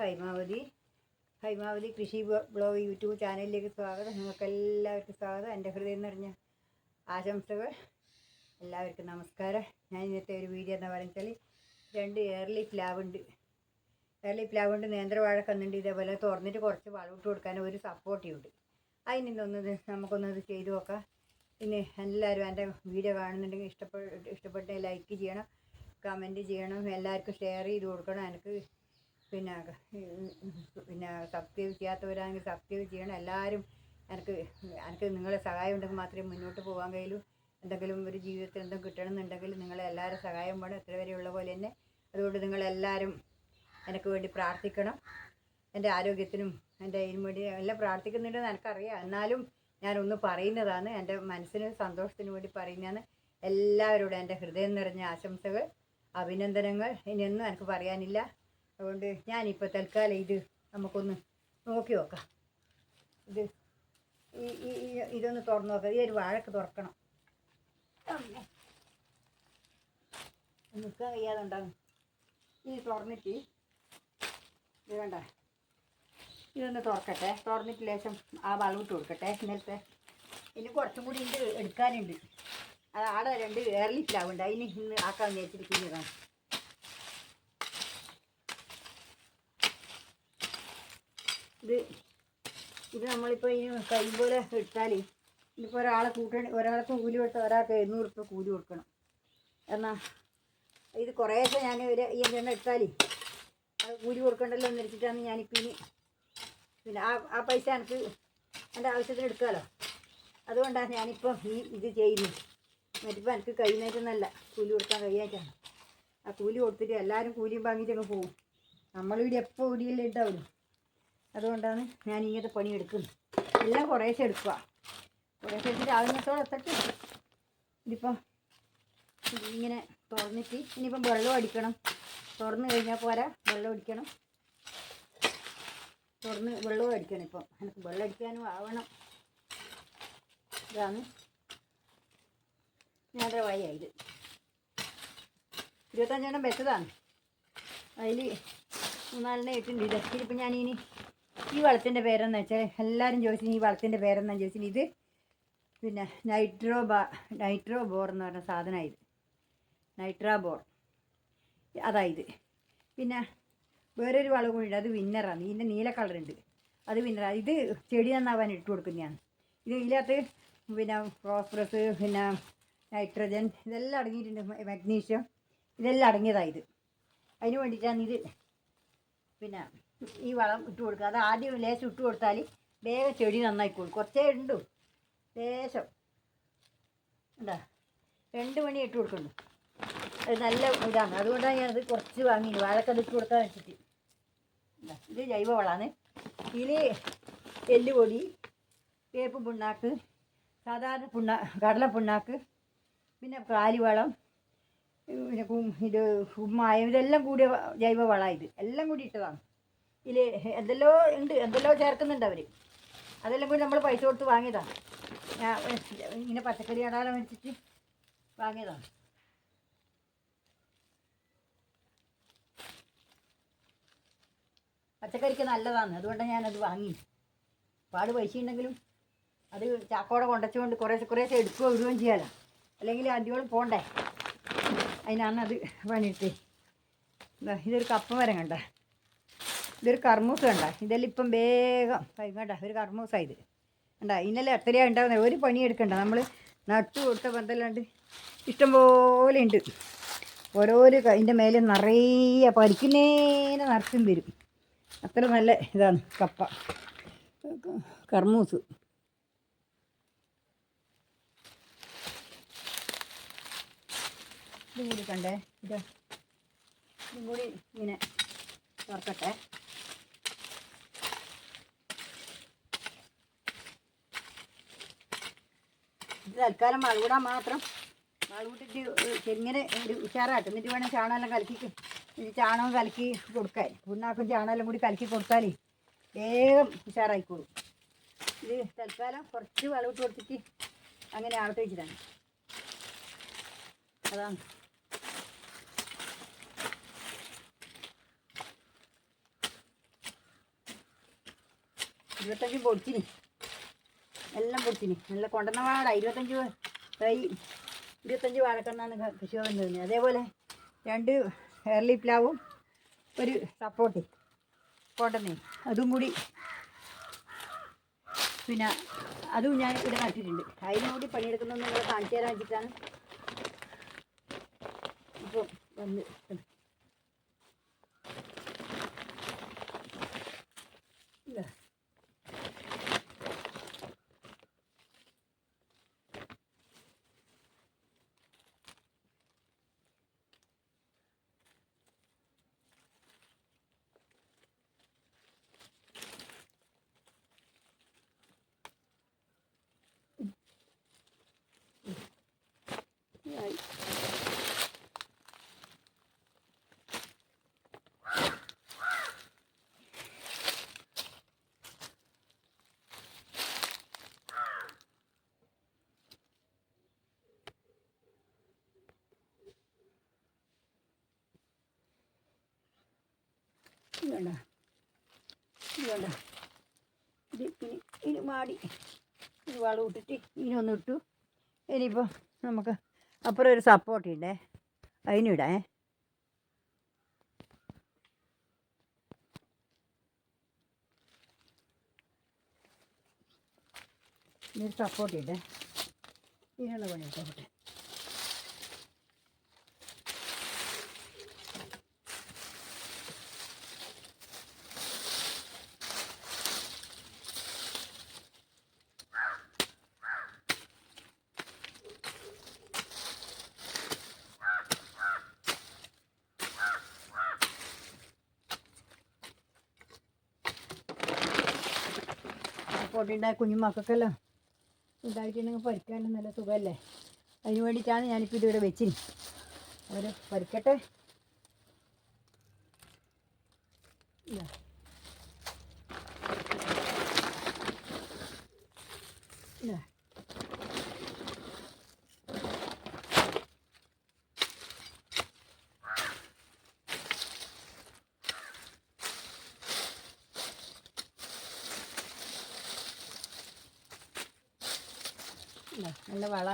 ഹൈമാവതി ഹൈമാവതി കൃഷി blog YouTube ചാനലിലേക്ക് സ്വാഗതം. നിങ്ങൾക്കെല്ലാവർക്കും സ്വാഗതം. എന്റെ ഹൃദയം നിറഞ്ഞ ആശംസകൾ. എല്ലാവർക്കും നമസ്കാരം. ഞാൻ ഇന്നത്തെ ഒരു വീഡിയോ എന്താ പറയുക രണ്ട് ഏർലി പ്ലാവുണ്ട് ഏർലി പ്ലാവ് ഉണ്ട് നേന്ത്രവാഴ കന്നുണ്ട് ഇതേപോലെ തുറന്നിട്ട് കുറച്ച് വളമിട്ട് കൊടുക്കാൻ ഒരു സപ്പോർട്ടിയുണ്ട് നിന്നൊന്നത് നമുക്കൊന്നത് ചെയ്തു നോക്കാം. പിന്നെ എല്ലാവരും എന്റെ വീഡിയോ കാണുന്നുണ്ടെങ്കിൽ ഇഷ്ടപ്പെട്ട് ഇഷ്ടപ്പെട്ട ലൈക്ക് ചെയ്യണം കമന്റ് ചെയ്യണം. എല്ലാവർക്കും ഷെയർ ചെയ്ത് കൊടുക്കണം. എനിക്ക് പിന്നെ പിന്നെ സബ്സ്ക്രൈബ് ചെയ്യാത്തവരാണെങ്കിൽ സബ്സ്ക്രൈബ് ചെയ്യണം. എല്ലാവരും എനിക്ക് എനിക്ക് നിങ്ങളുടെ സഹായം ഉണ്ടെങ്കിൽ മാത്രമേ മുന്നോട്ട് പോകാൻ കഴിയൂ എന്തെങ്കിലും ഒരു ജീവിതത്തിൽ എന്തെങ്കിലും കിട്ടണമെന്നുണ്ടെങ്കിൽ നിങ്ങളെ എല്ലാവരും സഹായം വേണം. എത്ര വരെയുള്ള പോലെ തന്നെ. അതുകൊണ്ട് നിങ്ങളെല്ലാവരും എനിക്ക് വേണ്ടി പ്രാർത്ഥിക്കണം. എന്റെ ആരോഗ്യത്തിനും എന്റെ ഇതിനും വേണ്ടി എല്ലാം പ്രാർത്ഥിക്കുന്നുണ്ടെന്ന് എനിക്കറിയാം. എന്നാലും ഞാനൊന്ന് പറയുന്നതാണ് എന്റെ മനസ്സിന് സന്തോഷത്തിന് വേണ്ടി പറയുന്നതാണ്. എല്ലാവരോടും എന്റെ ഹൃദയം നിറഞ്ഞ ആശംസകൾ അഭിനന്ദനങ്ങൾ. ഇനിയൊന്നും എനിക്ക് പറയാനില്ല. അതുകൊണ്ട് ഞാനിപ്പോൾ തൽക്കാലം ഇത് നമുക്കൊന്ന് നോക്കി നോക്കാം. ഇത് ഈ ഈ ഇതൊന്ന് തുറന്നു നോക്കാം. ഈ ഒരു വാഴക്ക് തുറക്കണം. നിൽക്കാൻ കഴിയാതെ ഉണ്ടാകും ഇത് തുറന്നിട്ട് ഇത് വേണ്ട. ഇതൊന്ന് തുറക്കട്ടെ. തുറന്നിട്ട് ലേശം ആ വളവിട്ട് കൊടുക്കട്ടെ ഇന്നലത്തെ. ഇനി കുറച്ചും കൂടി ഇത് എടുക്കാനുണ്ട്. അത് ആടെ രണ്ട് ഏർലി പ്ലാവുണ്ട് അതിന് ഇന്ന് ആക്കാൻ വിചാരിച്ചിരിക്കുന്നതാണ് ഇത് ഇത് നമ്മളിപ്പോൾ ഇനി പോലെ എടുത്താൽ ഇതിപ്പോൾ ഒരാളെ കൂട്ടണ ഒരാൾക്ക് കൂലി കൊടുത്താൽ ഒരാൾക്ക് എഴുന്നൂറ് റുപ്യ കൂലി കൊടുക്കണം. എന്നാൽ ഇത് കുറേശ്ശെ ഞാൻ ഒരു ഈ എണ്ണ എടുത്താൽ അത് കൂലി കൊടുക്കണ്ടല്ലോ എന്ന് വെച്ചിട്ടാണ് ഞാനിപ്പോൾ ഇനി പിന്നെ ആ ആ പൈസ എനിക്ക് എന്റെ ആവശ്യത്തിന് എടുക്കാമല്ലോ അതുകൊണ്ടാണ് ഞാനിപ്പോൾ ഈ ഇത് ചെയ്യുന്നത് മറ്റിപ്പോൾ എനിക്ക് കഴിയുന്നേറ്റൊന്നല്ല കൂലി കൊടുക്കാൻ കഴിയാറ്റാണ് ആ കൂലി കൊടുത്തിട്ട് എല്ലാവരും കൂലിയും വാങ്ങിയിട്ടങ്ങ് പോകും നമ്മളിവിടെ എപ്പോൾ ഒടിയല്ലേ ഉണ്ടാവുള്ളൂ അതുകൊണ്ടാണ് ഞാൻ ഇങ്ങനത്തെ പണി എടുക്കുന്നത് എല്ലാം കുറേശ്ശെ എടുക്കുക കുറേശ്ശെ എടുത്തിട്ട് ആവശ്യത്തോടെ എത്തട്ടെ? ഇതിപ്പം ഇങ്ങനെ തുറന്നിട്ട് ഇനിയിപ്പം വെള്ളം അടിക്കണം. തുറന്ന് കഴിഞ്ഞാൽ പോരാ വെള്ളം അടിക്കണം. തുറന്ന് വെള്ളവും അടിക്കണം ഇപ്പം. എനിക്ക് വെള്ളം അടിക്കാനും ആവണം. ഇതാണ് നേന്ത്രവായ ആയത്. ഇരുപത്തഞ്ചെണ്ണം വെച്ചതാണ്. അതിൽ മൂന്നാലിനെ ഇട്ടുണ്ട് ഇതൊക്കെ ഇപ്പം ഞാനിനി ഈ വളത്തിന്റെ പേരെന്ന് വെച്ചാൽ എല്ലാവരും ചോദിച്ചു ഈ വളത്തിന്റെ പേരെന്നാ ചോദിച്ചാൽ ഇത് പിന്നെ നൈട്രോ ബാ നൈട്രോ ബോർ എന്ന് പറഞ്ഞ സാധനമാണ് ഇത്. നൈട്രാ ബോർ അതായത് പിന്നെ വേറൊരു വളം കൂടി അത് വിന്നറാണ് ഇതിന്റെ നീല കളറുണ്ട് അത് വിന്നറാണ് ഇത് ചെടി നന്നാവാൻ ഇട്ട് കൊടുക്കുന്നതാണ്. ഇത് ഇതിനകത്ത് പിന്നെ ഫോസ്ഫറസ് പിന്നെ നൈട്രജൻ ഇതെല്ലാം അടങ്ങിയിട്ടുണ്ട്. മഗ്നീഷ്യം ഇതെല്ലാം അടങ്ങിയതാണ് ഇത്. അതിന് വേണ്ടിയിട്ടാണ് ഇത് പിന്നെ ഈ വളം ഇട്ട് കൊടുക്കുക. അത് ആദ്യം ലേശം ഇട്ട് കൊടുത്താൽ വേഗം ചെടി നന്നായിക്കോളും കുറച്ചേ ഉണ്ടു. ലേശം. ഉണ്ടാ രണ്ട് മണി ഇട്ട് കൊടുക്കുന്നുണ്ട്. അത് നല്ല ഇതാണ്. അതുകൊണ്ടാണ് ഞാനത് കുറച്ച് വാങ്ങി വാഴക്കത് ഇട്ട് കൊടുക്കാൻ വെച്ചിട്ട്. ഇതാ, ഇത് ജൈവ വളമാണ്. ഇതിൽ എല്ലുപൊടി വേപ്പ് പുണ്ണാക്ക് സാധാരണ പുണ്ണാ കടല പുണ്ണാക്ക് പിന്നെ കാലിവളം പിന്നെ ഇത് കുമ്മായം ഇതെല്ലാം കൂടിയ വ- ജൈവ വളമാണ് ഇത്. എല്ലാം കൂടി ഇട്ടതാണ്. ഇതിൽ എന്തെല്ലോ ഉണ്ട് എന്തെല്ലോ ചേർക്കുന്നുണ്ട് അവർ അതെല്ലാം കൂടി നമ്മൾ പൈസ കൊടുത്ത് വാങ്ങിയതാണ്. ഞാൻ ഇങ്ങനെ പച്ചക്കറി ഇടാലോ വെച്ചിട്ട് വാങ്ങിയതാണ്. പച്ചക്കറിക്ക് നല്ലതാണ്. അതുകൊണ്ടാണ് ഞാനത് വാങ്ങി. പാട് പൈസ ഉണ്ടെങ്കിലും അത് ചാക്കോടെ കൊണ്ടച്ചുകൊണ്ട് കുറേശ്ശെ കുറേശ്ശെ എടുക്കുകയോ ഇടുകയും ചെയ്യാലോ. അല്ലെങ്കിൽ അടിയോളം പോണ്ടേ? അതിനാണ് അത് പണിയിട്ട്. ഇതാ ഇതൊരു കപ്പ മരം കണ്ട? ഇതൊരു കർമ്മൂസ് കണ്ട. ഇതെല്ലാം ഇപ്പം വേഗം കണ്ട ഒരു കർമ്മൂസാണ് ഇത്. കണ്ട ഇന്നലെ എത്രയാണ് ഉണ്ടാകുന്നത് ഒരു പണി എടുക്കണ്ട. നമ്മൾ നട്ടു കൊടുത്ത പന്തല്ലാണ്ട് ഇഷ്ടംപോലെ ഉണ്ട്. ഓരോരോ അതിന്റെ മേലെ നിറയെ പരിക്കുന്നേനെ നിറച്ചും വരും. അത്ര നല്ല ഇതാണ് കപ്പ. കർമ്മൂസ് ഇതും കൂടി കണ്ടേ. ഇത്. ഇതും കൂടി ഇങ്ങനെ തുറക്കട്ടെ തൽക്കാലം വളവിടാൻ മാത്രം. വളവിട്ടിട്ട് ചെങ്ങനെ ഒരു ഉഷാറാട്ട് എന്നിട്ട് വേണം ചാണകം കലക്കി ചാണകം കലക്കി കൊടുക്കാൻ. പുണ്ണാക്കും ചാണകം കൂടി കലക്കി കൊടുത്താലേ വേഗം ഉഷാറായിക്കോളും. ഇത് തൽക്കാലം കുറച്ച് വളവിട്ട് കൊടുത്തിട്ട് അങ്ങനെ ആളത്ത് വെച്ചിട്ടാണ്. അതാണ്. ഇരുപത്തഞ്ചും പൊടിച്ചിനി. എല്ലാം പൊടിച്ചിനി നല്ല കൊണ്ടുവന്ന വാട. ഇരുപത്തഞ്ച് തൈ ഇരുപത്തഞ്ച് വാഴക്കണ്ണാണ് കൃഷിഭവൻ തോന്നി അതേപോലെ രണ്ട് എയർലി പ്ലാവും ഒരു സപ്പോർട്ട് കൊണ്ടുവന്നേ. അതും കൂടി പിന്നെ അതും ഞാൻ ഇവിടെ നട്ടിട്ടുണ്ട്. അതിനും കൂടി പണിയെടുക്കുന്നതെന്ന് നിങ്ങൾ കാണിച്ചു തരാൻ വെച്ചിട്ടാണ് ഇപ്പോൾ വന്ന് ഇതാ. ആയി. ഇത് വേണ്ട ഇത് വേണ്ട ഇത് ഇനി ഇനി മാടി. വളം ഇട്ടിട്ട് ഇനിയൊന്നും ഇട്ടു. ഇനിയിപ്പോൾ നമുക്ക് അപ്പുറം ഒരു സപ്പോർട്ട് ഉണ്ടേ അതിനിടേ ഇതൊരു സപ്പോർട്ട് ഇടേ ഇതിനുള്ള പണി സപ്പോർട്ട് സപ്പോർട്ട് ഉണ്ടായ കുഞ്ഞുമക്കൾക്കെല്ലാം ഉണ്ടായിട്ടുണ്ടെങ്കിൽ പരിക്കാനും നല്ല സുഖമല്ലേ? അതിന് വേണ്ടിയിട്ടാണ് ഞാനിപ്പോൾ ഇതിവിടെ വെച്ചിന്. അവർ പരിക്കട്ടെ ഇതാ. ഇതാ. ഇതാ, നല്ല വള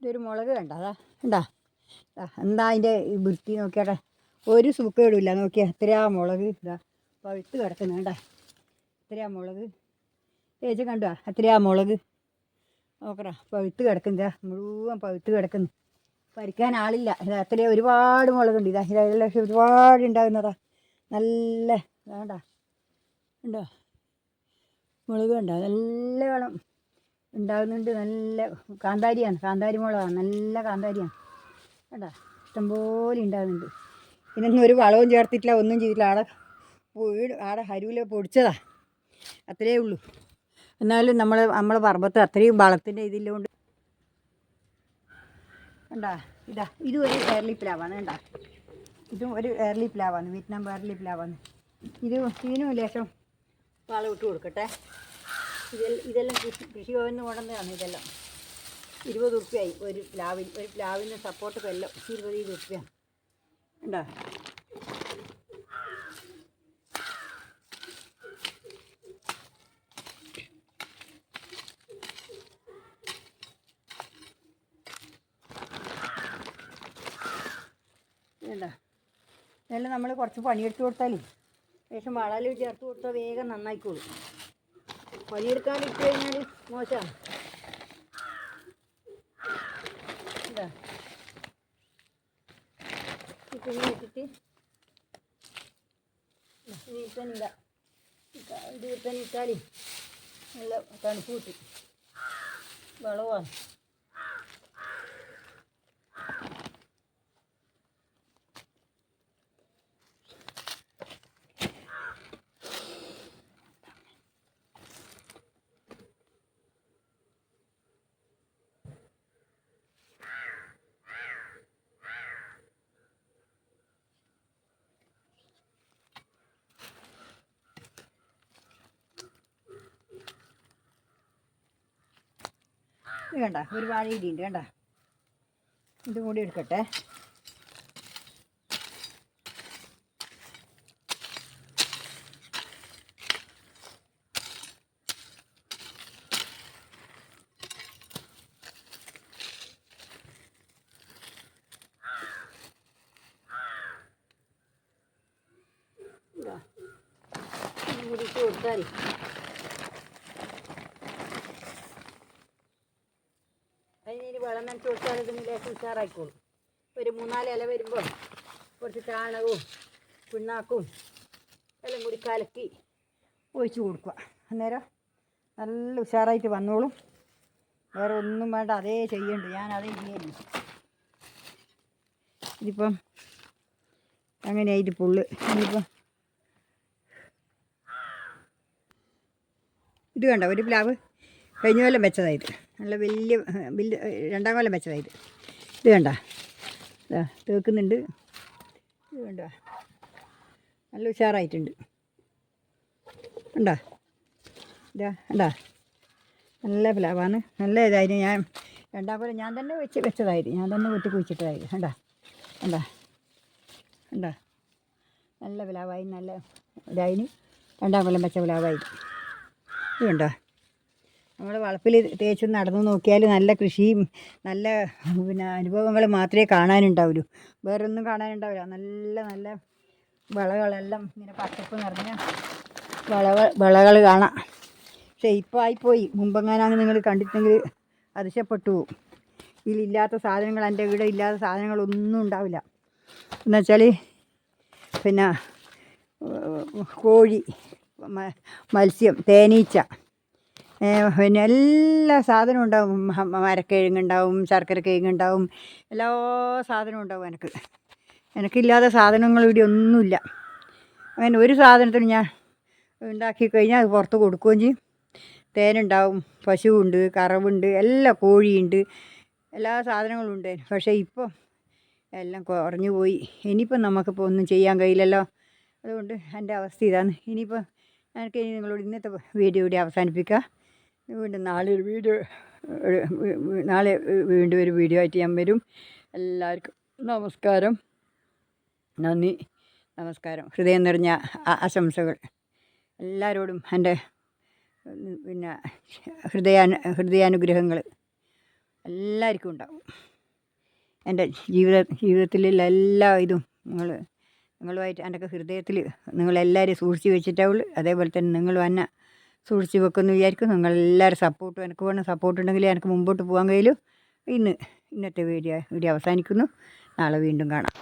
ഇതൊരു മുളക് കണ്ട? അതാ ഉണ്ടാ എന്താ അതിന്റെ വൃത്തി നോക്കിയാട്ടെ? ഒരു സൂക്കേടില്ല നോക്കിയാ എത്രയാ മുളക്. ഇതാ പഴുത്ത് കിടക്കുന്നു കണ്ടാ എത്രയാ മുളക്. ഏജ് കണ്ടുവാ എത്രയാ മുളക്. നോക്കടാ പഴുത്ത് കിടക്കുന്ന. മുഴുവൻ പഴുത്ത് കിടക്കുന്നു. പരിക്കാൻ ആളില്ല. രാത്രി ഒരുപാട് മുളകുണ്ട്. ഇതാ ഇതെല്ലാം ഒരുപാട് ഉണ്ടാകുന്നതാ. നല്ല വേണ്ട. ഉണ്ടോ? മുളക് ഉണ്ടോ? നല്ല വേണം ഉണ്ടാകുന്നുണ്ട്. നല്ല കാന്താരിയാണ്. കാന്താരി മുളകാണ്. നല്ല കാന്താരിയാണ്. കേട്ടാ ഇഷ്ടംപോലെ ഉണ്ടാകുന്നുണ്ട്. ഇതിനൊന്നും ഒരു വളവും ചേർത്തിട്ടില്ല ഒന്നും ചെയ്തിട്ടില്ല. ആടെ വീട് ആടെ ഹരുവിൽ പൊടിച്ചതാ. അത്രയേ ഉള്ളൂ. എന്നാലും നമ്മൾ നമ്മളെ പറമ്പത്ത് അത്രയും വളത്തിന്റെ ഇതില്ലോണ്ട് കണ്ടാ? ഇതാ ഇതും ഒരു എയർലി പ്ലാവാണ് കണ്ടാ? ഇതും ഒരു എയർലി പ്ലാവാണ് വിയറ്റ്നാം എയർലി പ്ലാവാണ് ഇത് ഇതിനും ലേശം വളം ഇട്ട് കൊടുക്കട്ടെ. ഇതെല്ലാം ഇതെല്ലാം കൃഷി കൃഷിഭവനിൽ നിന്ന് കൊണ്ടുവന്നതാണ് ഇതെല്ലാം. ഇരുപത് ഉറുപ്പ്യായി ഒരു പ്ലാവിൽ ഒരു പ്ലാവിന് സപ്പോർട്ട് എല്ലാം ഇരുപത് ഇരുപത് ഉറുപ്പ്യാണ്. ഉണ്ടോ വേണ്ട ഇതെല്ലാം നമ്മൾ കുറച്ച് പണിയെടുത്ത് കൊടുത്താലേ. ശേഷം വളയിൽ ചേർത്ത് കൊടുത്താൽ വേഗം നന്നായിക്കോളും. പണിയെടുക്കാണ്ടിട്ട് കഴിഞ്ഞാൽ ഇതാ. ഈ തുണി ഇത് ഇട്ടനിട്ടാലേ നല്ല തണുപ്പ് കിട്ടും. വളമാണ് ഇത് കണ്ട ഒരു വാഴ ഇടിയുണ്ട് കണ്ട ഇതും കൂടി എടുക്കട്ടെ. കൂടി കൊടുത്താൽ അതിന് നനച്ച് കൊടുത്താൽ ഇതിന് ലേശം ഉഷാറായിക്കോളും. ഒരു മൂന്നാൽ ഇല വരുമ്പോൾ കുറച്ച് ചാണകവും പിണ്ണാക്കും എല്ലാം കൂടി കലക്കി ഒഴിച്ചു കൊടുക്കുക. അന്നേരം നല്ല ഉഷാറായിട്ട് വന്നോളും. വേറെ ഒന്നും വേണ്ട അതേ ചെയ്യണ്ട്. ഞാൻ അതേ ചെയ്യുന്നു ഇതിപ്പം അങ്ങനെയായിട്ട് പുള്ള്. ഇനിയിപ്പം ഇത് കണ്ട? ഒരു പ്ലാവ്? കഴിഞ്ഞ കൊല്ലം വെച്ചതായത് നല്ല വലിയ വലിയ രണ്ടാം കൊല്ലം വെച്ചതായത് ഇത്. വേണ്ട തേക്കുന്നുണ്ട്. ഇത് വേണ്ട നല്ല ഉഷാറായിട്ടുണ്ട്. ഉണ്ടാ ഇതാ ഉണ്ടാ നല്ല പ്ലാവാണ്. നല്ല ഇതായിരുന്നു. ഞാൻ രണ്ടാം കൊല്ലം ഞാൻ തന്നെ വെച്ച് വെച്ചതായിരുന്നു. ഞാൻ തന്നെ വെട്ടി കുഴിച്ചിട്ടതായിരുന്നു. കണ്ടാ? കണ്ടാ? കണ്ടാ? നല്ല പ്ലാവായി. നല്ല ഇതായിന്. രണ്ടാം കൊല്ലം വെച്ച പ്ലാവായി. ഇത് കണ്ടോ? നമ്മൾ വളപ്പിൽ തേച്ച് നടന്നു നോക്കിയാൽ നല്ല കൃഷിയും നല്ല പിന്നെ അനുഭവങ്ങൾ മാത്രമേ കാണാനുണ്ടാവുള്ളൂ. വേറെ ഒന്നും കാണാനുണ്ടാവില്ല. നല്ല നല്ല വിളകളെല്ലാം ഇങ്ങനെ പച്ചപ്പ് നിറഞ്ഞ വിളകൾ വിളകൾ കാണാം. പക്ഷേ ഇപ്പോൾ ആയിപ്പോയി. മുമ്പെങ്ങാനാണ് നിങ്ങൾ കണ്ടിട്ടെങ്കിൽ അതിശപ്പെട്ടു പോകും ഇതിലില്ലാത്ത സാധനങ്ങൾ എന്റെ വീട് ഇല്ലാത്ത സാധനങ്ങളൊന്നും ഉണ്ടാവില്ല. എന്നുവെച്ചാൽ പിന്നെ കോഴി മത്സ്യം തേനീച്ച പിന്നെ എല്ലാ സാധനവും ഉണ്ടാവും. മരക്കിഴങ്ങുണ്ടാവും ശർക്കര കിഴങ്ങുണ്ടാവും എല്ലാ സാധനവും ഉണ്ടാവും എനിക്ക്. എനിക്കില്ലാത്ത സാധനങ്ങൾ ഇവിടെ ഒന്നുമില്ല. അങ്ങനെ ഒരു സാധനത്തിന് ഞാൻ ഉണ്ടാക്കി കഴിഞ്ഞാൽ അത് പുറത്ത് കൊടുക്കുകയും ചെയ്യും. തേനുണ്ടാവും പശുവുണ്ട് കറവുണ്ട് എല്ലാ കോഴിയുണ്ട്. എല്ലാ സാധനങ്ങളും ഉണ്ട്. പക്ഷേ ഇപ്പോൾ എല്ലാം കുറഞ്ഞു പോയി. ഇനിയിപ്പം നമുക്കിപ്പോൾ ഒന്നും ചെയ്യാൻ കഴിയില്ലല്ലോ. അതുകൊണ്ട് എന്റെ അവസ്ഥ ഇതാണ്. ഇനിയിപ്പോൾ എനിക്ക് നിങ്ങളോട് ഇന്നത്തെ വീഡിയോ കൂടി അവസാനിപ്പിക്കാം. വീണ്ടും നാളെ ഒരു വീഡിയോ നാളെ വീണ്ടും ഒരു വീഡിയോ ആയിട്ട് ഞാൻ വരും. എല്ലാവർക്കും നമസ്കാരം. നന്ദി. നമസ്കാരം. ഹൃദയം നിറഞ്ഞ ആശംസകൾ. എല്ലാവരോടും എന്റെ പിന്നെ ഹൃദയാനു ഹൃദയാനുഗ്രഹങ്ങൾ എല്ലാവർക്കും ഉണ്ടാവും. എന്റെ ജീവിത ജീവിതത്തിലുള്ള എല്ലാ ഇതും നിങ്ങൾ നിങ്ങളുമായിട്ട് എന്റെ ഹൃദയത്തിൽ നിങ്ങളെല്ലാവരും സൂക്ഷിച്ച് വെച്ചിട്ടാവുള്ളൂ. അതേപോലെ തന്നെ നിങ്ങളും എന്നെ സൂക്ഷിച്ച് വെക്കുമെന്ന് വിചാരിക്കും. നിങ്ങളെല്ലാവരും സപ്പോർട്ടും എനിക്ക് വേണം സപ്പോർട്ട് ഉണ്ടെങ്കിൽ എനിക്ക് മുമ്പോട്ട് പോകാൻ കഴിയും. ഇന്ന് ഇന്നത്തെ വീഡിയോ വീഡിയോ അവസാനിക്കുന്നു. നാളെ വീണ്ടും കാണാം.